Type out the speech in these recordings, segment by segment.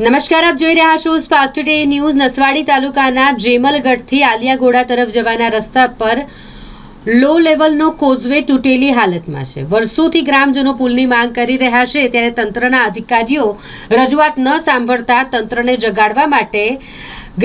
નમસ્કાર, આપ જોઈ રહ્યા છો સ્પાર્ક ટુડે ન્યૂઝ નસવાડી તાલુકાના જેમલગઢથી આલિયાગોડા તરફ જવાના રસ્તા પર લો લેવલનો કોઝવે તૂટેલી હાલતમાં છે. વર્ષોથી ગ્રામજનો પુલની માંગ કરી રહ્યા છે, ત્યારે તંત્રના અધિકારીઓ રજૂઆત ન સાંભળતા તંત્રને જગાડવા માટે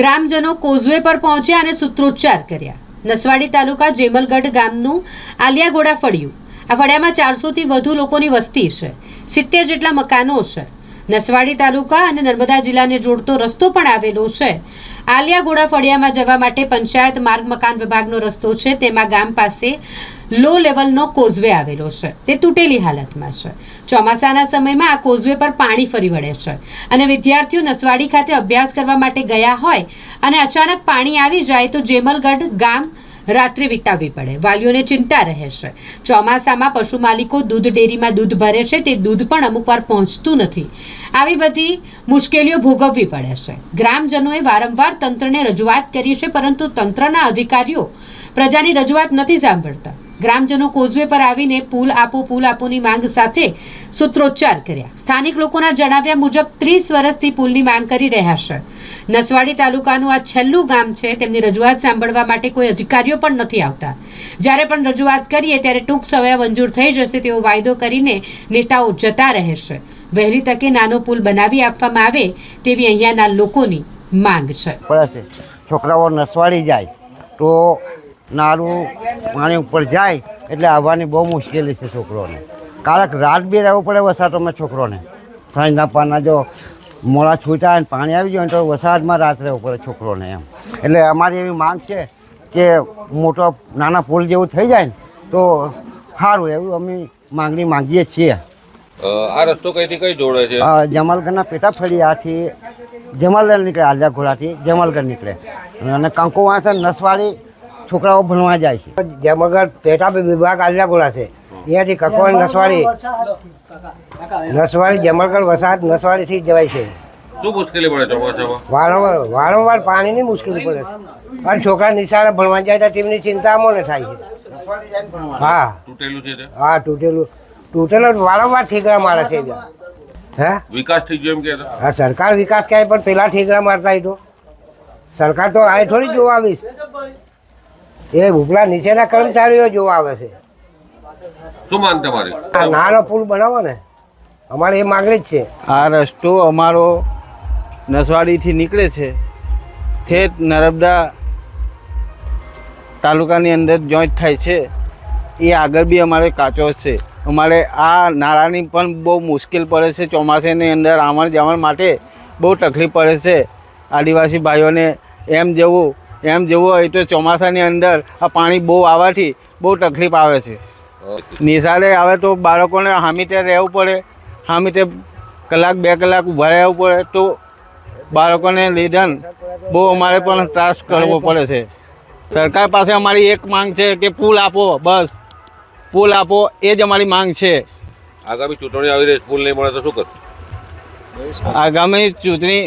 ગ્રામજનો કોઝવે પર પહોંચ્યા અને સૂત્રોચ્ચાર કર્યા. નસવાડી તાલુકા જેમલગઢ ગામનું આલિયાગોડા ફળિયું. આ ફળિયામાં ચારસોથી વધુ લોકોની વસ્તી છે. સિત્તેર જેટલા મકાનો છે. નસવાડી તાલુકા અને નર્મદા જિલ્લાને જોડતો રસ્તો પણ આવેલો છે. આલિયાગોડા ફળિયામાં જવા માટે પંચાયત માર્ગ મકાન વિભાગનો રસ્તો છે. તેમાં ગામ પાસે લો લેવલનો કોઝવે આવેલો છે. તે તૂટેલી હાલતમાં છે. ચોમાસાના સમયમાં આ કોઝવે પર પાણી ફરી વળે છે અને વિદ્યાર્થીઓ નસવાડી ખાતે અભ્યાસ કરવા માટે ગયા હોય અને અચાનક પાણી આવી જાય તો જેમલગઢ ગામ રાત્રિ વિતાવવી પડે. વાલીઓને ચિંતા રહે છે. ચોમાસામાં પશુ માલિકો દૂધ ડેરીમાં દૂધ ભરે છે. તે દૂધ પણ અમુકવાર પહોંચતું નથી. આવી બધી મુશ્કેલીઓ ભોગવવી પડે છે. ગ્રામજનોએ વારંવાર તંત્રને રજૂઆત કરી છે, પરંતુ તંત્રના અધિકારીઓ પ્રજાની રજૂઆત નથી સાંભળતા. ગ્રામજનો કોઝવે પર આવીને પુલ આપો, પુલ આપોની માંગ સાથે સૂત્રોચ્ચાર કર્યા. સ્થાનિક લોકોના જણાવ્યા મુજબ ત્રીસ વર્ષથી પુલની માંગ કરી રહ્યા છે. નસવાડી તાલુકાનું આ છેલ્લું ગામ છે, તેમની રજૂઆત સાંભળવા માટે કોઈ અધિકારીઓ પણ નથી આવતા. જ્યારે પણ રજૂઆત કરીએ ત્યારે ટૂંક સમય મંજૂર થઈ જશે તેવો વાયદો કરીને નેતાઓ જતા રહેશે વહેલી તકે નાનો પુલ બનાવી આપવામાં આવે તેવી અહીંયાના લોકોની માંગ છે. છે. છોકરાઓ નસવાડી જાય તો નારું પાણી ઉપર જાય એટલે આવવાની બહુ મુશ્કેલી છે છોકરોને. કારક રાત બી રહેવું પડે વરસાદમાં છોકરોને. સાંજના પાના જો મોડા છૂટા પાણી આવી જાય તો વરસાદમાં રાત રહેવું પડે છોકરોને એમ. એટલે અમારી એવી માંગ છે કે મોટો નાના પુલ જેવું થઈ જાય ને તો સારું એવું અમે માંગણી માંગીએ છીએ. આ રસ્તો કઈથી કઈ જોડે છે? જમાલગઢના પેટા ફળિયાથી જમાલગઢ નીકળે આલિયા ઘોડાથી જમાલગઢ નીકળે. અને કંકુવાસન નસવાડી છોકરાઓ ભણવા જાય છે. જમગઢ પેટા વિભાગ આલિયાગોળા છે. અહીંયાથી કકવાણ નસવાડી નસવાડી જમલગર વસાહત નસવાડીથી જ જવાય છે. શું મુશ્કેલી પડે વારંવાર વારંવાર પાણીની મુશ્કેલી પડે છે. અને છોકરા નિશાળે ભણવા જાય તો તેમની ચિંતા અમોને થાય છે. હા. તૂટેલું છે હા તૂટેલું. તૂટેલું વારંવાર ઠીકરા મારે છે હે? વિકાસ થઈ ગયો એમ કે? હા સરકાર વિકાસ કહે પણ પેલા ઠીકરા મારતા તો. સરકાર તો આ થોડી જોવા આવીશ. એ ઉપલા નીચેના કર્મચારીઓ જોવા આવે છે. શું માંગ તમારી? આ નાનો પુલ બનાવો ને અમારે એ માગણી જ છે. આ રસ્તો અમારો નસવાડીથી નીકળે છે. ઠેઠ નર્મદા તાલુકાની અંદર જોઈન્ટ થાય છે. એ આગળ બી અમારે કાચો છે. અમારે આ નાળાની પણ બહુ મુશ્કેલ પડે છે. ચોમાસાની અંદર આવણ જાવણ માટે બહુ તકલીફ પડે છે. આદિવાસી ભાઈઓને એમ જવું એમ જવું હોય તો ચોમાસાની અંદર આ પાણી બહુ આવવાથી બહુ તકલીફ આવે છે. નિશાળે આવે તો બાળકોને હામીતે રહેવું પડે હામીતે કલાક બે કલાક ઊભા રહેવું પડે તો બાળકોને લીધન બહુ અમારે પણ ત્રાસ કરવો પડે છે. સરકાર પાસે અમારી એક માંગ છે કે પુલ આપો બસ. પુલ આપો એ જ અમારી માંગ છે. આગામી ચૂંટણી આવી રહી છે, પુલ નહીં મળે તો શું કરશું? આગામી ચૂંટણી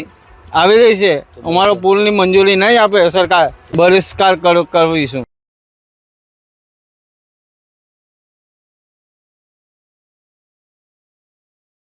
આવી રહી છે. અમારો પુલની મંજૂરી નહીં આપે. સરકાર બહિષ્કાર કરવીશું.